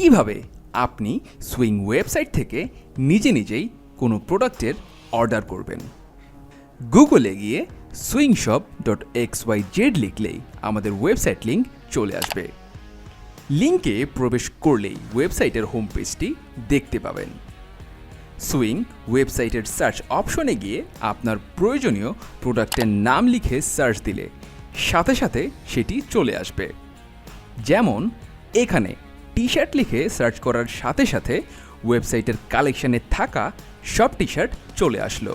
কীভাবে আপনি swing website থেকে নিজে নিজেই কোনো প্রোডাক্টের অর্ডার করবেন? গুগলে গিয়ে Swing Shop dot X Y Z লিখলেই আমাদের ওয়েবসাইট লিঙ্ক চলে আসবে। লিঙ্কে প্রবেশ করলেই ওয়েবসাইটের হোম পেজটি দেখতে পাবেন। সুইং ওয়েবসাইটের সার্চ অপশনে গিয়ে আপনার প্রয়োজনীয় প্রোডাক্টের নাম লিখে সার্চ দিলে সাথে সাথে সেটি চলে আসবে। যেমন এখানে টি শার্ট লিখে সার্চ করার সাথে সাথে ওয়েবসাইটের কালেকশানে থাকা সব টি শার্ট চলে আসলো।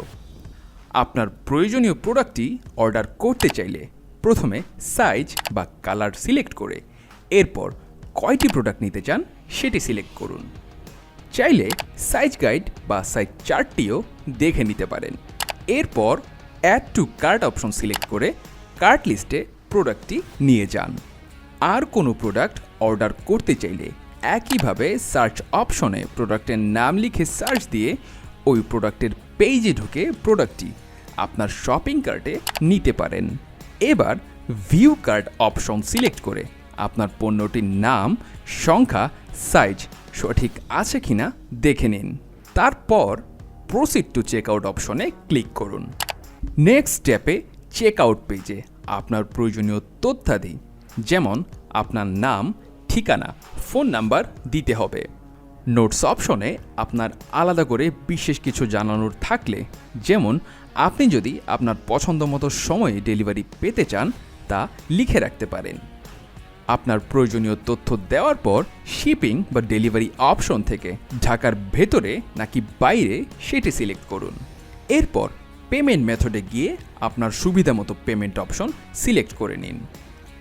আপনার প্রয়োজনীয় প্রোডাক্টটি অর্ডার করতে চাইলে প্রথমে সাইজ বা কালার সিলেক্ট করে এরপর কয়টি প্রোডাক্ট নিতে চান সেটি সিলেক্ট করুন। চাইলে সাইজ গাইড বা সাইজ চার্টটিও দেখে নিতে পারেন। এরপর add to cart option select করে কার্ট লিস্টে প্রোডাক্টটি নিয়ে যান। আর কোনো প্রোডাক্ট অর্ডার করতে চাইলে একইভাবে সার্চ অপশনে প্রোডাক্টের নাম লিখে সার্চ দিয়ে ওই প্রোডাক্টের পেজে ঢুকে প্রোডাক্টটি আপনার শপিং কার্টে নিতে পারেন। এবার ভিউ কার্ড অপশন সিলেক্ট করে আপনার পণ্যটির নাম, সংখ্যা সাইজ সঠিক আছে কি না দেখে নিন। তারপর প্রসিড টু চেক আউট অপশনে ক্লিক করুন। নেক্সট স্টেপে চেক আউট পেজে আপনার প্রয়োজনীয় তথ্যাদি যেমন আপনার নাম, ঠিকানা, ফোন নাম্বার দিতে হবে। নোটস অপশনে আপনার আলাদা করে বিশেষ কিছু জানানোর থাকলে, যেমন আপনি যদি আপনার পছন্দ মতো সময়ে ডেলিভারি পেতে চান, তা লিখে রাখতে পারেন। আপনার প্রয়োজনীয় তথ্য দেওয়ার পর শিপিং বা ডেলিভারি অপশন থেকে ঢাকার ভেতরে নাকি বাইরে সেটি সিলেক্ট করুন। এরপর পেমেন্ট মেথডে গিয়ে আপনার সুবিধা মতো পেমেন্ট অপশন সিলেক্ট করে নিন।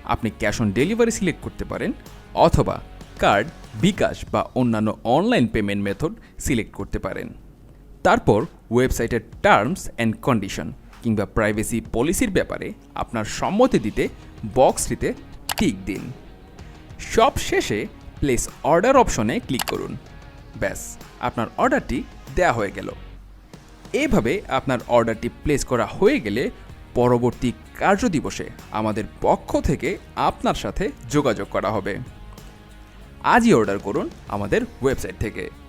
আপনি ক্যাশ অন ডেলিভারি সিলেক্ট করতে পারেন অথবা কার্ড, বিকাশ বা অন্যান্য অনলাইন পেমেন্ট মেথড সিলেক্ট করতে পারেন। তারপর ওয়েবসাইটের টার্মস অ্যান্ড কন্ডিশন কিংবা প্রাইভেসি পলিসির ব্যাপারে আপনার সম্মতি দিতে বক্সটিতে টিক দিন। সব শেষে প্লেস অর্ডার অপশনে ক্লিক করুন। ব্যাস, আপনার অর্ডারটি দেয়া হয়ে গেল। এভাবে আপনার অর্ডারটি প্লেস করা হয়ে গেলে পরবর্তী কার্যদিবসে আমাদের পক্ষ থেকে আপনার সাথে যোগাযোগ করা হবে। আজই অর্ডার করুন আমাদের ওয়েবসাইট থেকে।